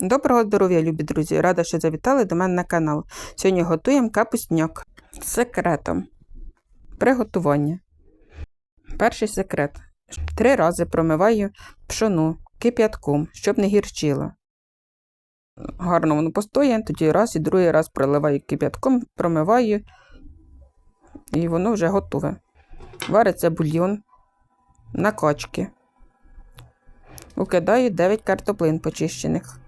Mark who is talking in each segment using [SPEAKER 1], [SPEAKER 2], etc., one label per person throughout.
[SPEAKER 1] Доброго здоров'я, любі друзі! Рада, що завітали до мене на канал. Сьогодні готуємо капустняк з секретом приготування. Перший секрет. Три рази промиваю пшону кип'ятком, щоб не гірчило. Гарно воно постоє, тоді раз і другий раз проливаю кип'ятком, промиваю, і воно вже готове. Вариться бульйон на качки. Укидаю 9 картоплин почищених.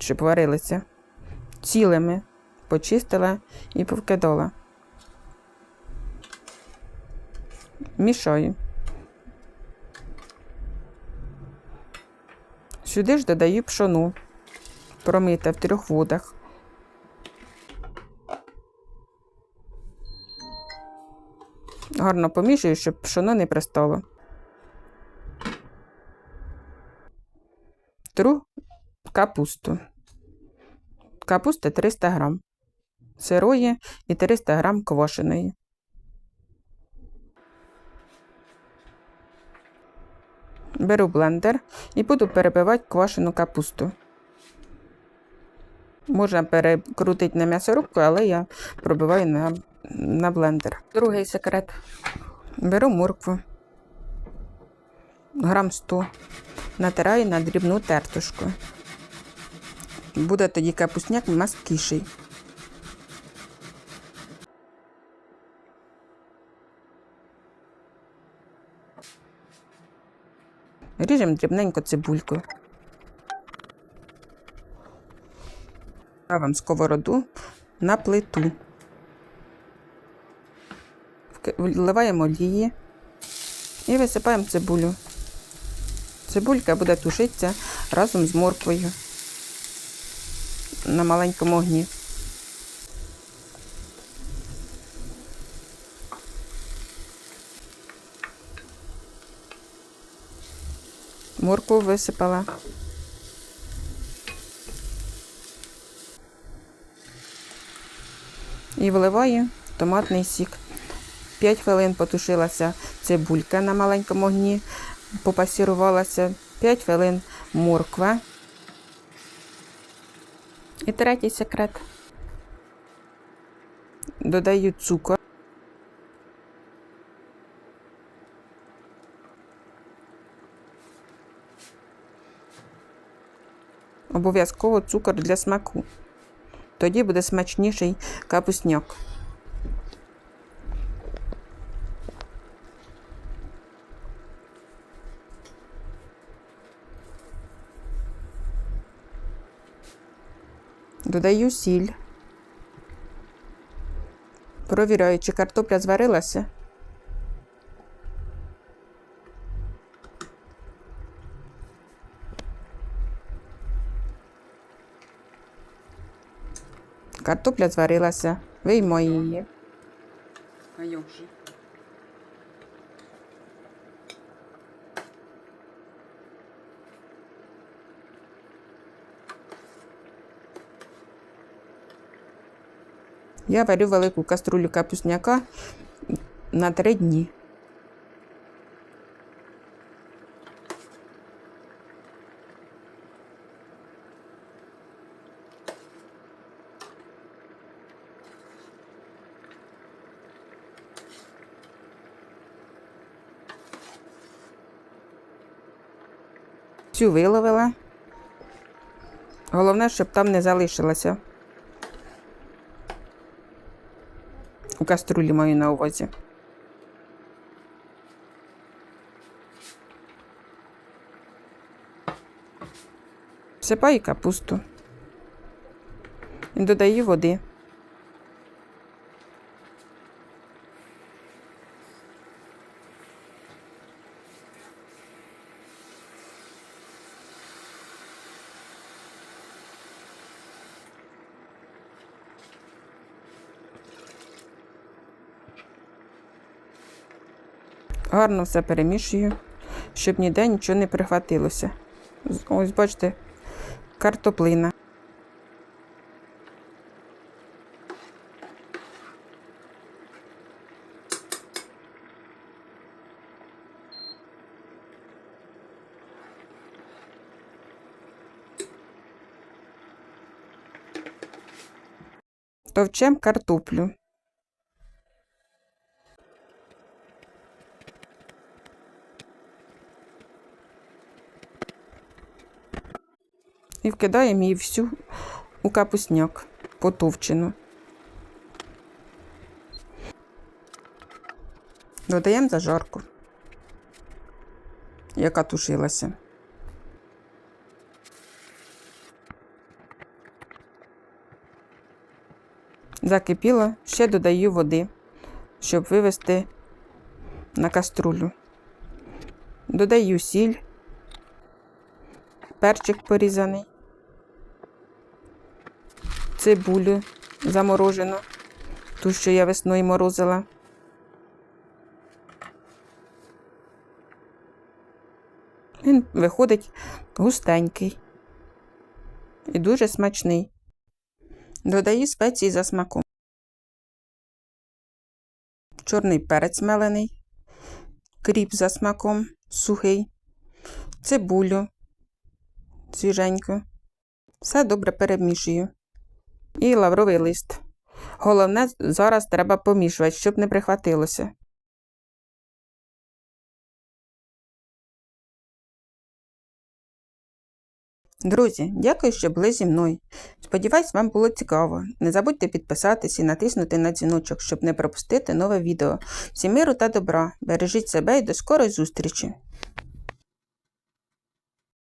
[SPEAKER 1] Щоб варилися. Цілими почистила і повкидала. Мішаю. Сюди ж додаю пшону, промите в трьох водах. Гарно помішую, щоб пшоно не пристало. Тру капусту. Капусти 300 грам, сирої і 300 грам квашеної. Беру блендер і буду перебивати квашену капусту. Можна перекрутити на м'ясорубку, але я пробиваю на, на блендер. Другий секрет. Беру моркву, грам 100, натираю на дрібну тертушку. Буде тоді капусняк маскіший. Ріжемо дрібненько цибульку. Ставимо сковороду на плиту. Вливаємо олії і висипаємо цибулю. Цибулька буде тушитися разом з морквою на маленькому огні. Морку висипала. І вливаю томатний сік. 5 хвилин потушилася цибулька на маленькому огні, попасірувалася, 5 хвилин морква. І третій секрет. Додаю цукор. Обов'язково цукор для смаку. Тоді буде смачніший капусняк. Додаю сіль. Провіряю, чи картопля зварилася. Картопля зварилася, виймаю її.
[SPEAKER 2] А як же?
[SPEAKER 1] Я варю велику каструлю капусняка на три дні. Цю виловила. Головне, щоб там не залишилося. У каструлі маю на увазі. Всипаю капусту. І додаю води. гарно все перемішую, щоб ніде нічого не прихватилося. Ось, бачите, картоплина. Товчем картоплю. І вкидаємо її всю у капусняк потовчену. Додаємо зажарку, яка тушилася. Закипіло, ще додаю води, щоб вивести на каструлю. Додаю сіль, перчик порізаний, цибулю заморожену, ту, що я весною морозила. Він виходить густенький і дуже смачний. Додаю спеції за смаком. Чорний перець мелений, кріп за смаком, сухий, цибулю свіженьку. Все добре перемішую. І лавровий лист. Головне, зараз треба помішувати, щоб не прихватилося. Друзі, дякую, що були зі мною. Сподіваюсь, вам було цікаво. Не забудьте підписатись і натиснути на дзвіночок, щоб не пропустити нове відео. Всім миру та добра. Бережіть себе і до скорої зустрічі!